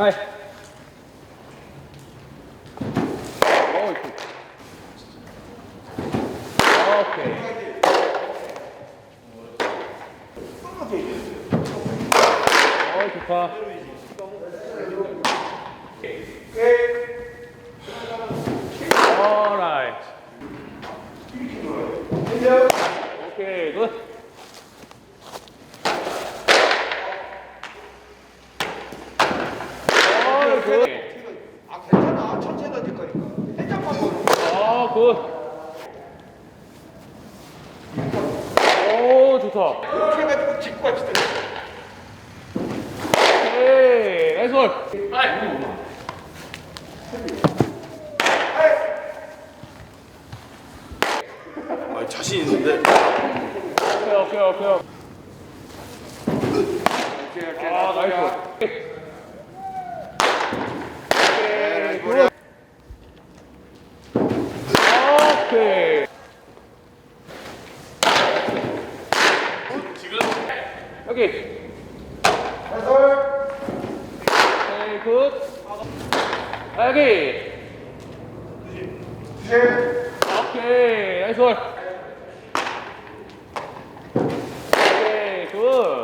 はい。おい。 나이스 볼. 아이. 아, 자신 있는데 오케이, 오케이, 오케이. 아, 나이스 볼. 오케이, 굿. 오케이. 지금 여기. 오케이, 굿. 아, 여기. 오케이, 나이스 볼. 오케이, 굿.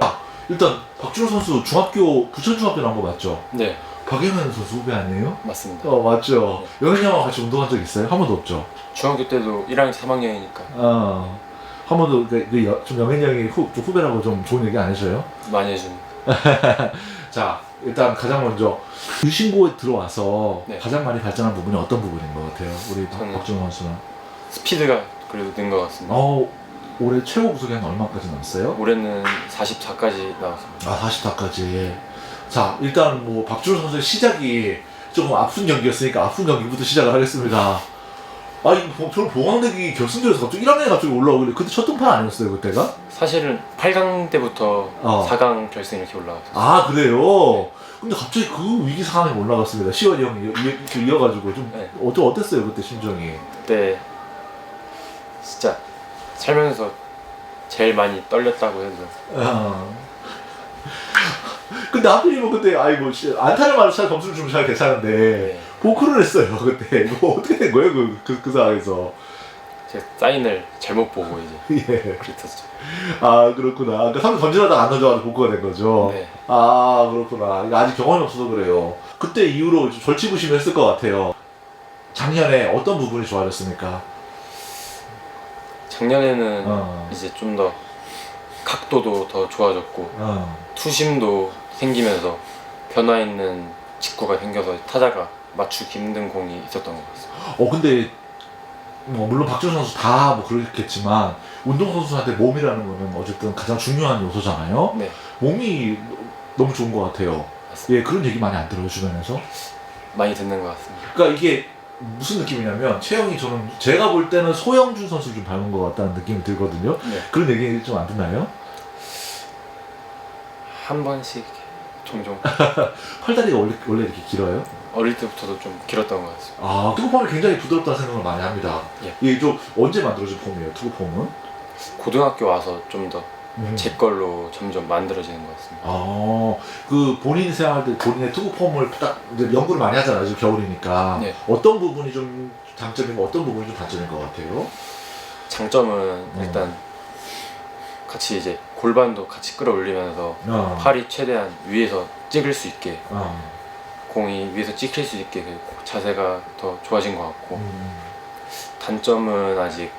일단 박준호 선수 중학교 부천 중학교 나온 거 맞죠? 네, 박영현 선수 후배 아니에요? 맞습니다. 어 맞죠. 영현이 형하고 같이 운동한 적 있어요? 한 번도 없죠. 중학교 때도 1학년 3학년이니까 어. 한 번도 그, 그 여- 좀 영현이 형이 후, 좀 후배라고 좀 좋은 얘기 안 해줘요? 많이 해준. 자 일단 가장 먼저 유신고에 들어와서 네. 가장 많이 발전한 부분이 어떤 부분인 것 같아요? 우리 저는- 박준호 선수는. 스피드가 그래도 는 것 같습니다. 어 올해 최고 구속이 한 얼마까지 나왔어요? 올해는 44까지 나왔습니다. 아 40타까지. 자 일단 뭐 박준호 선수의 시작이 조금 아픈 경기였으니까 아픈 경기부터 시작을 하겠습니다. 아 이거 보- 저는 보강대기 결승전에서 갑자기 1학년에 갑자기 올라오길래 그때 첫 등판 아니었어요 그때가? 사실은 8강 때부터 어. 4강 결승 이렇게 올라왔어요. 아 그래요? 근데 갑자기 그 위기 상황에 올라갔습니다. 시원이 형이 이어, 이어, 이어가지고 좀 네. 어땠어요 그때 심정이? 그때 진짜 살면서 제일 많이 떨렸다고 해도 어. 근데 하필이면 그때 아이고 씨, 안타를 맞아 점수를 주면 잘 괜찮은데 네. 보크를 했어요 그때 이거 어떻게 된 거예요 그, 그, 그 상황에서 제 사인을 잘못 보고 이제 예. 그랬었죠. 아 그렇구나 아까 삼 던지려다가 안 던져가지고 보크가 된 거죠 네. 아 그렇구나 이거 아직 경험이 없어서 그래요 그때 이후로 좀 절치부심했을 것 같아요 작년에 어떤 부분이 좋아졌습니까? 작년에는 어. 이제 좀 더 각도도 더 좋아졌고 어. 투심도 생기면서 변화 있는 직구가 생겨서 타자가 맞추기 힘든 공이 있었던 것 같습니다. 어 근데 뭐 물론 박준호 선수 다 뭐 그렇겠지만 운동 선수한테 몸이라는 거는 어쨌든 가장 중요한 요소잖아요. 네, 몸이 너무 좋은 것 같아요. 예 그런 얘기 많이 안 들어요 주변에서. 많이 듣는 것 같습니다. 그러니까 이게 무슨 느낌이냐면 채영이 저는 제가 볼 때는 소영준 선수 좀 닮은 것 같다는 느낌이 들거든요. 네. 그런 얘기 좀 안 듣나요? 한 번씩 종종 팔다리가 원래 원래 이렇게 길어요? 어릴 때부터도 좀 길었던 것 같습니다. 아 투구폼이 굉장히 부드럽다는 생각을 많이 합니다. 예. 이게 좀 언제 만들어진 폼이에요 투구폼은? 고등학교 와서 좀 더 제 음. 걸로 점점 만들어지는 것 같습니다. 아, 그 본인 생활 때 본인의 투구 폼을 딱 이제 연구를 많이 하잖아요. 지금 겨울이니까. 네. 어떤 부분이 좀 장점이고 어떤 부분이 좀 단점인 것 같아요? 장점은 일단 같이 이제 골반도 같이 끌어올리면서 어. 팔이 최대한 위에서 찍을 수 있게 어. 공이 위에서 찍힐 수 있게 그 자세가 더 좋아진 것 같고 음. 단점은 아직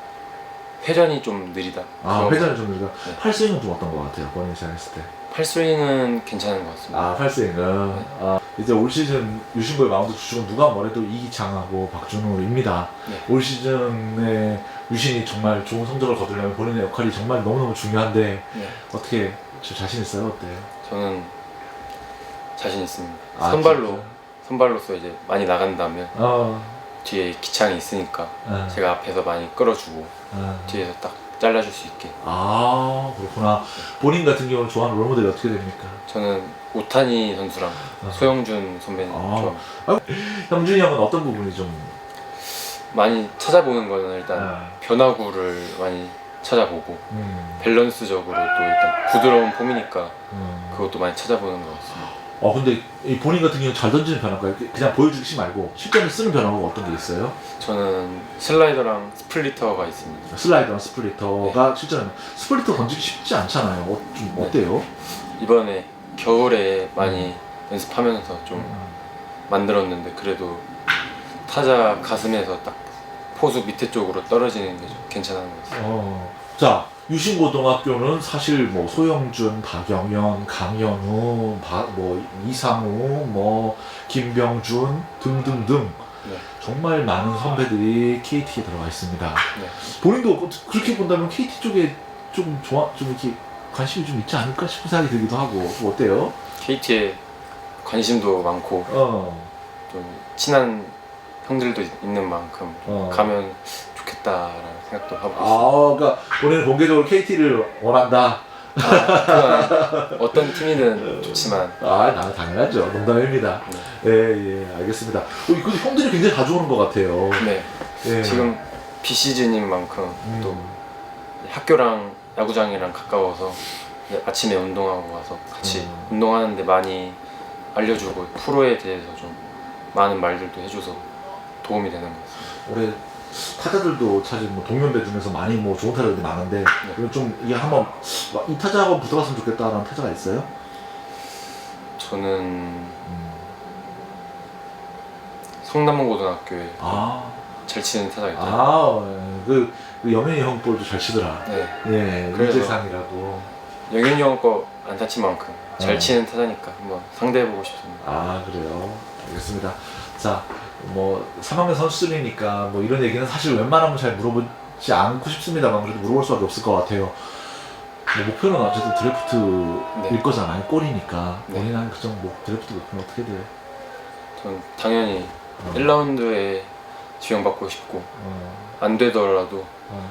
회전이 좀 느리다. 아, 그런 회전이 좀 우리가 네. 팔스윙은 좀 어떤 것 같아요? 본인이 생각했을 때. 팔스윙은 괜찮은 것 같습니다. 아, 팔스윙은. 아, 이제 올 시즌 유신고의 마운드 주축은 누가 뭐래도 이기창하고 박준호입니다. 네. 올 시즌에 유신이 정말 좋은 성적을 거두려면 본인의 역할이 정말 너무너무 중요한데 네. 어떻게 저 자신 있어요? 어때요? 저는 자신 있습니다. 아, 선발로? 선발로서 이제 많이 나간다면 어. 뒤에 기창이 있으니까 어. 제가 앞에서 많이 끌어주고 어. 뒤에서 딱 잘라줄 수 있게. 아 그렇구나 본인 같은 경우는 좋아하는 롤모델이 어떻게 됩니까? 저는 오타니 선수랑 어. 소영준 선배님 아. 좀 형준이 형은 어떤 부분이 좀 많이 찾아보는 거는 일단 어. 변화구를 많이 찾아보고 음, 밸런스적으로 또 일단 부드러운 폼이니까 음. 그것도 많이 찾아보는 것 같습니다. 어 근데 이 본인 같은 경우는 잘 던지는 변화가 그냥 보여주기 말고 실전에 쓰는 변화가 어떤 게 있어요? 저는 슬라이더랑 스플리터가 있습니다. 슬라이더랑 스플리터가 실전에 스플리터 던지기 쉽지 않잖아요. 어, 좀 네. 어때요? 이번에 겨울에 많이 연습하면서 좀 음. 만들었는데 그래도 타자 가슴에서 딱 포수 밑에 쪽으로 떨어지는 게 좀 괜찮은 것 같아요. 어, 자 유신고등학교는 사실 뭐 소영준, 박영현, 강현우, 바, 뭐 이상우, 뭐 김병준 등등등 네. 정말 많은 선배들이 KT에 들어가 있습니다. 네. 본인도 그렇게 본다면 KT 쪽에 좀 좋아 좀 이렇게 관심이 좀 있지 않을까 싶은 생각이 들기도 하고 좀 어때요? KT에 관심도 많고 어, 좀 친한 형들도 있는 만큼 어. 가면 좋겠다라는 생각도 하고 있어요. 아, 그러니까 본인은 공개적으로 KT를 원한다. 그건 어떤 팀이든 좋지만 아, 나 당연하죠. 농담입니다. 예, 예, 알겠습니다. 어, 근데 형들이 굉장히 자주 오는 것 같아요. 네 예. 지금 비시즌인 만큼 음. 또 학교랑 야구장이랑 가까워서 이제 아침에 운동하고 와서 같이 음. 운동하는데 많이 알려주고 프로에 대해서 좀 많은 말들도 해줘서 도움이 되는 것 같습니다. 올해 타자들도 사실 뭐 동년배 중에서 많이 뭐 좋은 타자들이 많은데 이건 좀 이게 한번 뭐이 타자하고 붙어봤으면 좋겠다라는 타자가 있어요? 저는 음. 성남고등학교에 아, 잘 치는 타자 있잖아요. 아, 예. 그, 그 영현이 형 볼도 잘 치더라. 네. 예, 그래서- 유재상이라고. 영윤이 형거안 다친 만큼 잘 어. 치는 타자니까 한번 상대해보고 싶습니다. 아, 그래요. 알겠습니다. 자, 뭐 3학년 선수들이니까 뭐 이런 얘기는 사실 웬만하면 잘 물어보지 않고 싶습니다만 그래도 물어볼 수밖에 없을 것 같아요. 뭐 목표는 어쨌든 드래프트일 네. 거잖아요. 골이니까. 네. 본인한 그정 뭐 드래프트 목표는 어떻게 돼요? 전 당연히 어. 1라운드에 지명받고 싶고 어, 안 되더라도 어.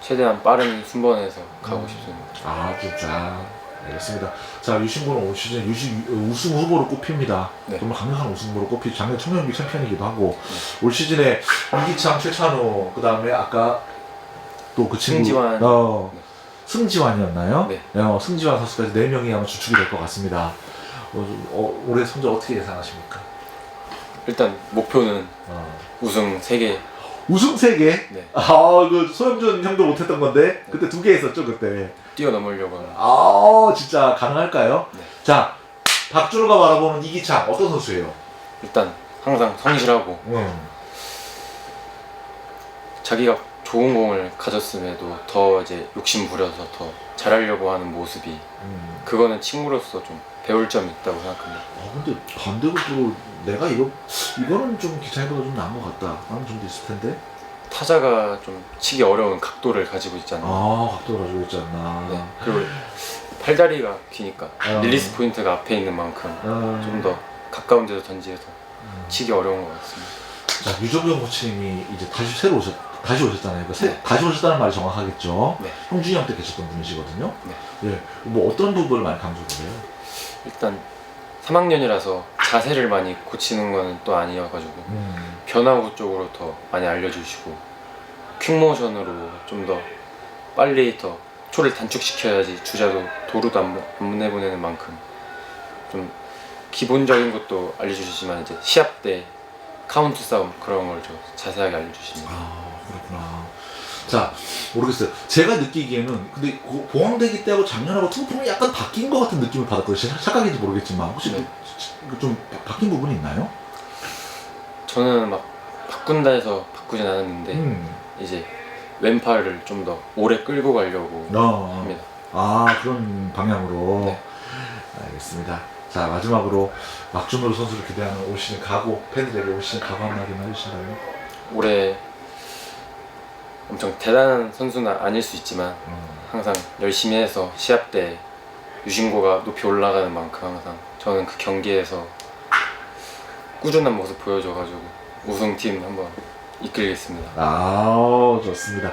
최대한 빠른 순번에서 가고 음. 싶습니다. 아, 진짜. 알겠습니다. 자, 유신고는 올 시즌 유시, 우승 후보로 꼽힙니다. 네. 정말 강력한 우승 후보로 꼽히죠. 작년 청년기 챔피언이기도 하고 올 시즌에 이기창, 최찬우, 그 다음에 아까 또 그 친구 승지환. 어, 네. 승지환이었나요? 네. 어, 승지환 선수까지 네 명이 아마 주축이 될 것 같습니다. 어, 좀, 어, 올해 성적 어떻게 예상하십니까? 일단 목표는 어. 우승 3개 우승 3개? 네. 아, 그 소영준 형도 못했던 건데 그때 두 개 했었죠 그때. 뛰어넘으려고. 아, 진짜 가능할까요? 네. 자, 박준호가 바라보는 이기창 어떤 선수예요? 일단 항상 성실하고 음. 자기가 좋은 공을 가졌음에도 더 이제 욕심 부려서 더 잘하려고 하는 모습이 음. 그거는 친구로서 좀 배울 점이 있다고 생각합니다. 아, 근데 반대로 내가 이거 이거는 좀 기창이보다 좀 나은 것 같다. 라는 점도 있을 텐데. 타자가 좀 치기 어려운 각도를 가지고 있잖아요. 아, 각도를 가지고 있지 않나. 네. 그리고 팔다리가 기니까 아. 릴리스 포인트가 앞에 있는 만큼 아, 좀더 가까운 데서 던지해서 음. 치기 어려운 것 같습니다. 자, 유정경 코치님이 이제 다시 새로 오셨, 다시 오셨잖아요. 그 새, 네. 다시 오셨다는 말이 정확하겠죠. 네. 형준이 형 때 계셨던 분이시거든요. 네. 예, 뭐 어떤 부분을 많이 강조를 해요? 일단 3학년이라서 자세를 많이 고치는 거는 또 아니어가지고 음. 변화구 쪽으로 더 많이 알려주시고 퀵모션으로 좀 더 빨리 더 초를 단축시켜야지 주자도 도루도 안, 보- 안 내보내는 만큼 좀 기본적인 것도 알려주시지만 이제 시합 때 카운트 싸움 그런 걸 좀 자세하게 알려주십니다. 아 그렇구나. 자 모르겠어요. 제가 느끼기에는 근데 고- 봉황대기 때하고 작년하고 투구폼이 약간 바뀐 것 같은 느낌을 받았거든요. 제 착각인지 모르겠지만 혹시 네. 그, 좀 바- 바뀐 부분이 있나요? 저는 막 바꾼다 해서 바꾸진 않았는데 음. 이제 왼팔을 좀 더 오래 끌고 가려고 어, 합니다. 아 그런 방향으로. 네. 알겠습니다. 자 마지막으로 막준호 선수를 기대하는 올 시즌 각오 팬들에게 올 시즌 각오 한마디만 해주신다면. 올해 엄청 대단한 선수는 아닐 수 있지만 음. 항상 열심히 해서 시합 때 유신고가 높이 올라가는 만큼 항상 저는 그 경기에서 꾸준한 모습 보여줘가지고 우승팀 한번 이끌겠습니다. 아 좋습니다.